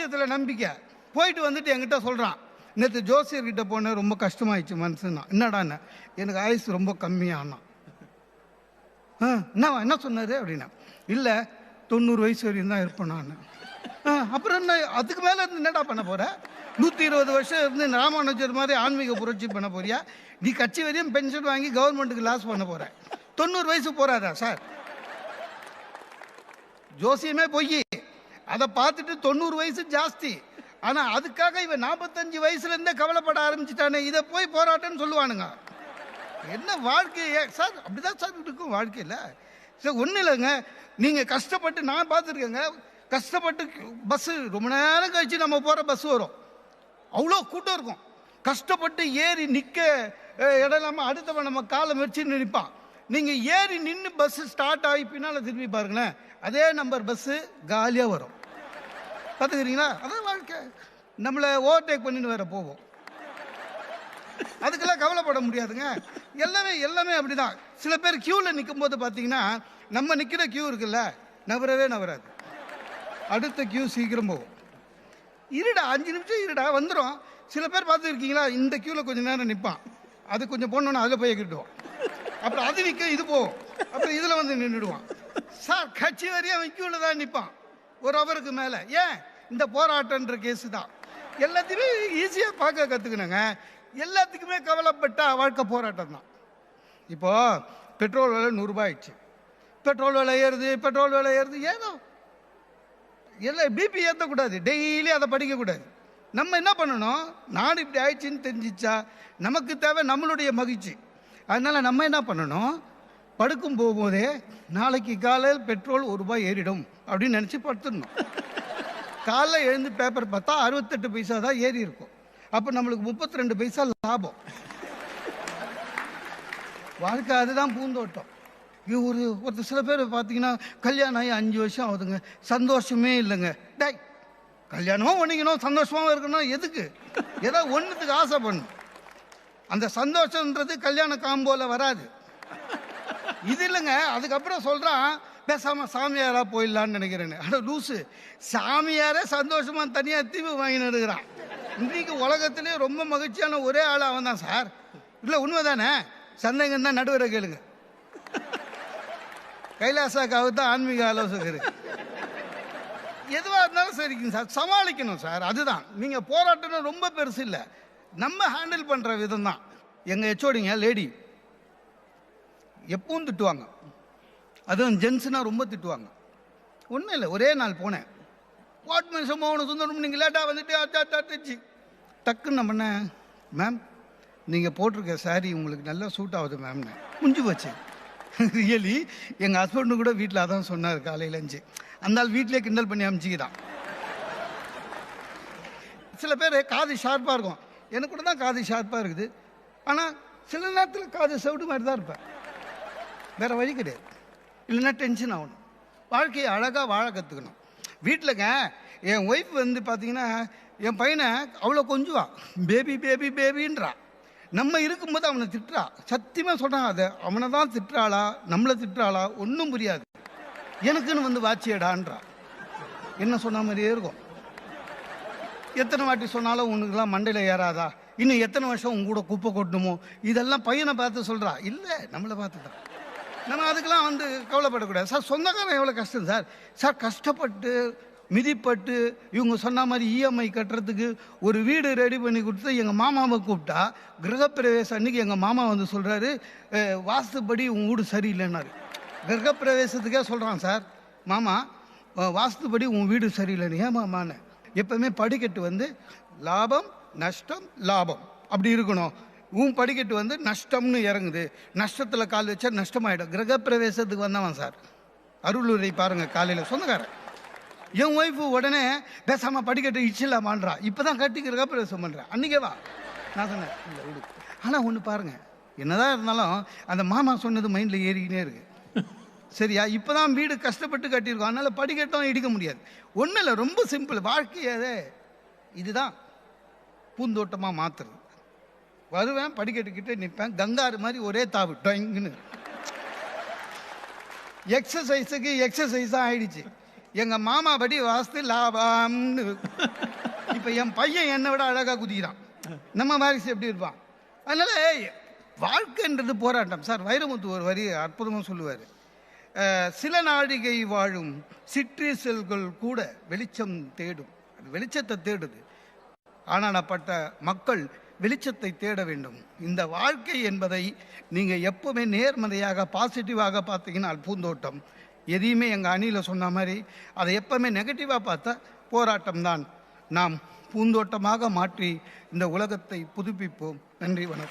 ஜோசியத்தில் நம்பிக்கை. போயிட்டு வந்துட்டு என்கிட்ட சொல்கிறான் நேற்று ஜோசியர்கிட்ட போனேன் ரொம்ப கஷ்டமாயிடுச்சு மனசுன்னா. என்னடான்னு எனக்கு ஆயுசு ரொம்ப கம்மியானா. ஆ என்னவா என்ன சொன்னார்? அப்படின்னா இல்லை தொண்ணூறு வயசு வரையும் தான் இருப்பேன் நான். அப்புறம் என்ன அதுக்கு மேலே இருந்து என்னடா பண்ண போற? நூற்றி இருபது வருஷம் இருந்து ராமானுஜர் மாதிரி ஆன்மீக புரட்சி பண்ண போறியா? நீ கட்சி வரையும் பென்ஷன் வாங்கி கவர்மெண்ட்டுக்கு லாஸ் பண்ண போற. தொண்ணூறு வயசு போறாதா சார்? ஜோசியமே பொய். அதை பார்த்துட்டு தொண்ணூறு வயசு ஜாஸ்தி. ஆனால் அதுக்காக இவன் நாற்பத்தஞ்சு வயசுல இருந்தே கவலைப்பட ஆரம்பிச்சிட்டானே. இதை போய் போராட்டம்னு சொல்லுவானுங்க. என்ன வாழ்க்கையே? சார் அப்படிதான் சார் இருக்கும் வாழ்க்கையில். சார் ஒன்றும் இல்லைங்க. நீங்கள் கஷ்டப்பட்டு நான் பார்த்துருக்கேங்க. கஷ்டப்பட்டு பஸ்ஸு ரொம்ப நேரம் கழிச்சு நம்ம போகிற பஸ் வரும். அவ்வளோ கூட்டம் இருக்கும். கஷ்டப்பட்டு ஏறி நிற்க இடம் இல்லாமல் அடுத்தவன் நம்ம காலை மெரிச்சு நிற்பான். நீங்கள் ஏறி நின்று பஸ்ஸு ஸ்டார்ட் ஆகி பின்னால் திரும்பி பாருங்களேன். அதே நம்பர் பஸ்ஸு காலியாக வரும். பார்த்துக்கிறீங்களா அதான் வாழ்க்கை. நம்மளை ஓவர்டேக் பண்ணிட்டு வேற போவோம். அதுக்கெல்லாம் கவலைப்பட முடியாதுங்க. எல்லாமே எல்லாமே அப்படிதான். சில பேர் கியூவில் நிற்கும் போது பார்த்தீங்கன்னா நம்ம நிற்கிற கியூ இருக்குல்ல நவரவே நவராது. அடுத்த கியூ சீக்கிரம் போகும். இருடா அஞ்சு நிமிஷம் இருடா வந்துடும் சில பேர் பார்த்துருக்கீங்களா இந்த கியூவில் கொஞ்சம் நேரம் நிற்பான் அது கொஞ்சம் போனோன்னா அதில் போய் கிட்டுவோம் அப்புறம் அது நிற்க இது போகும். அப்புறம் இதில் வந்து நின்றுடுவான். சார் கட்சி வரையும் அவன் கியூவில் தான் நிற்பான் ஒரு அவருக்கு மேலே. ஏன்? இந்த போராட்டன்ற கேஸு தான். எல்லாத்தையுமே ஈஸியாக பார்க்க கற்றுக்கணுங்க எல்லாத்துக்குமே கவலைப்பட்ட வாழ்க்கை போராட்டம் தான். இப்போ பெட்ரோல் விலை நூறுரூபா ஆயிடுச்சு பெட்ரோல் விலை ஏறுது பெட்ரோல் விலை ஏறுது ஏதோ. எல்லாம் பிபி ஏற்றக்கூடாது டெய்லி அதை படிக்கக்கூடாது. நம்ம என்ன பண்ணணும்? நாடு இப்படி ஆயிடுச்சுன்னு தெரிஞ்சிச்சா நமக்கு தேவை நம்மளுடைய மகிழ்ச்சி. அதனால் நம்ம என்ன பண்ணணும்? படுக்கும் போகும்போதே நாளைக்கு காலையில் பெட்ரோல் ஒரு ரூபாய் ஏறிடும் அப்படின்னு நினச்சி படுத்துடணும். காலைல எழுந்து பேப்பர் பார்த்தா அறுபத்தெட்டு பைசா தான் ஏறி இருக்கும். அப்போ நம்மளுக்கு முப்பத்தி ரெண்டு பைசா லாபம். வாழ்க்கை அதுதான் பூந்தோட்டம். ஒரு ஒருத்தர் சில பேர் பார்த்தீங்கன்னா கல்யாணம் ஆகி அஞ்சு வருஷம் ஆகுதுங்க. சந்தோஷமே இல்லைங்க. டேய் கல்யாணமும் பண்ணிக்கணும் சந்தோஷமாகவும் இருக்கணும் எதுக்கு? ஏதோ ஒன்றுத்துக்கு ஆசை பண்ணும். அந்த சந்தோஷன்றது கல்யாண காம்போல வராது. இது இல்லைங்க. அதுக்கப்புறம் சொல்கிறான் பேசாமல் சாமியாராக போயிடலான்னு நினைக்கிறேன்னு. அட லூசு. சாமியாரே சந்தோஷமாக தனியாக தீவு வாங்கின்னு இருக்கிறான் இன்றைக்கு உலகத்திலே ரொம்ப மகிழ்ச்சியான ஒரே ஆள் அவன் தான் சார். இல்லை உண்மைதானே? சந்தேகம் தான் நடுவரை கேளுங்க. கைலாசாக்காவுக்கு தான் ஆன்மீக ஆலோசகர். எதுவாக இருந்தாலும் சரிங்க சார். சமாளிக்கணும் சார். அதுதான். நீங்கள் போராட்டம்னு ரொம்ப பெருசு இல்லை. நம்ம ஹேண்டில் பண்ணுற விதம் தான் எங்கள் ஹெச்ஓடிங்க லேடி. எப்பவும் திட்டுவாங்க. அதுவும் ஜென்ஸுனா ரொம்ப திட்டுவாங்க. ஒன்றும் இல்லை ஒரே நாள் போனேன். வாட் சும்மா மோகன சுந்தரம் நீங்கள் லேட்டாக வந்துட்டு அச்சா தட்டுச்சு டக்குன்னு நான் பண்ணேன் மேம் நீங்கள் போட்டிருக்க saree உங்களுக்கு நல்லா சூட் ஆகுது மேம்னு முடிஞ்சு போச்சு. ரியலி எங்கள் ஹஸ்பண்டு கூட வீட்டில் அதான் சொன்னார் காலையில் அஞ்சு அந்த ஆள் வீட்டிலே கிண்டல் பண்ணி அமிச்சிக்கிறான். சில பேர் காது ஷார்ப்பாக இருக்கும். எனக்கு கூட தான் காது ஷார்ப்பாக இருக்குது. ஆனால் சில நேரத்தில் காது சவுடு மாதிரி தான் இருப்பேன். வேற வழி கிடையாது. இல்லைன்னா டென்ஷன் ஆகணும். வாழ்க்கையை அழகாக வாழ கற்றுக்கணும் வீட்டிலங்க என் ஒய்ஃப் வந்து பார்த்தீங்கன்னா என் பையனை அவ்வளோ கொஞ்சுவா. பேபி பேபி பேபின்றா நம்ம இருக்கும்போது அவனை திட்டுறா. சத்தியமாக சொல்கிறான் அதை. அவனை தான் திட்டுறாளா நம்மளை திட்டுறாளா ஒன்றும் புரியாது. எனக்குன்னு வந்து வாட்சியடான்றா என்ன சொன்ன மாதிரியே இருக்கும். எத்தனை வாட்டி சொன்னாலும் உனக்குலாம் மண்டையில் ஏறாதா? இன்னும் எத்தனை வருஷம் உங்க கூட குப்பை கொட்டணுமோ? இதெல்லாம் பையனை பார்த்து சொல்கிறா இல்லை நம்மளை பார்த்து தான் நம்ம அதுக்கெல்லாம் வந்து கவலைப்படக்கூடாது. சார் சொந்தக்காரன் எவ்வளோ கஷ்டம் சார்? சார் கஷ்டப்பட்டு மிதிப்பட்டு இவங்க சொன்ன மாதிரி இஎம்ஐ கட்டுறதுக்கு ஒரு வீடு ரெடி பண்ணி கொடுத்து எங்கள் மாமாவை கூப்பிட்டா கிரகப்பிரவேசம் அன்னைக்கு எங்கள் மாமா வந்து சொல்கிறாரு வாஸ்துப்படி உங்கள் வீடு சரியில்லைன்னாரு. கிரகப்பிரவேசத்துக்கே சொல்கிறான் சார் மாமா வாஸ்துப்படி உன் வீடு சரியில்லைன்னு. ஏன் மாமான்னு? எப்பவுமே படிக்கட்டு வந்து லாபம் நஷ்டம் லாபம். அப்படி இருக்கணும். உன் படிக்கட்டு வந்து நஷ்டம்னு இறங்குது. நஷ்டத்தில் கால் வச்சா நஷ்டமாயிடும். கிரகப்பிரவேசத்துக்கு வந்தவன் சார். அருளுரை பாருங்க காலையில். சொந்தக்காரன். என் ஒய்ஃபு உடனே பேசாம படிக்கட்டு இச்சில்லாமான்றா. இப்போ தான் கட்டி கிரகப்பிரவேசம் பண்ணுறேன் அன்றைக்கே வா. நான் சொன்னேன் இல்லை விடு. ஆனால் ஒன்று பாருங்க என்னதான் இருந்தாலும் அந்த மாமா சொன்னது மைண்டில் ஏறிக்கினே இருக்கு. சரியா? இப்போ தான் வீடு கஷ்டப்பட்டு கட்டியிருக்கோம். அதனால படிக்கட்டும் இடிக்க முடியாது. ஒன்றும் இல்லை ரொம்ப சிம்பிள் வாழ்க்கையே இதுதான். பூந்தோட்டமாக மாற்றுறது வருவேன் படிக்கட்டுக்கிட்டே நிற்பேன். கங்காரு மாதிரி ஒரே தாவு டொங்குன்னு எக்ஸசைஸுக்கு எக்ஸசைஸாக ஆயிடுச்சு. எங்கள் மாமா படி வாஸ்து லாபம்னு. இப்போ என் பையன் என்னை விட அழகாக குதிக்கிறான். நம்ம மாதிரி எப்படி இருப்பான்? அதனால வாழ்க்கைன்றது போராட்டம். சார் வைரமுத்து ஒரு வரி அற்புதமாக சொல்லுவார். சில நாழிகை வாழும் சிற்றீசல்கள் கூட வெளிச்சம் தேடும். அது வெளிச்சத்தை தேடுது. ஆனானப்பட்ட மக்கள் வெளிச்சத்தை தேட வேண்டும். இந்த வாழ்க்கை என்பதை நீங்கள் எப்பவுமே நேர்மறையாக பாசிட்டிவாக பார்த்தீங்கன்னா பூந்தோட்டம். எதையுமே எங்கள் அணியில் சொன்ன மாதிரி அதை எப்பவுமே நெகட்டிவாக பார்த்தா போராட்டம் தான். நாம் பூந்தோட்டமாக மாற்றி இந்த உலகத்தை புதுப்பிப்போம். நன்றி வணக்கம்.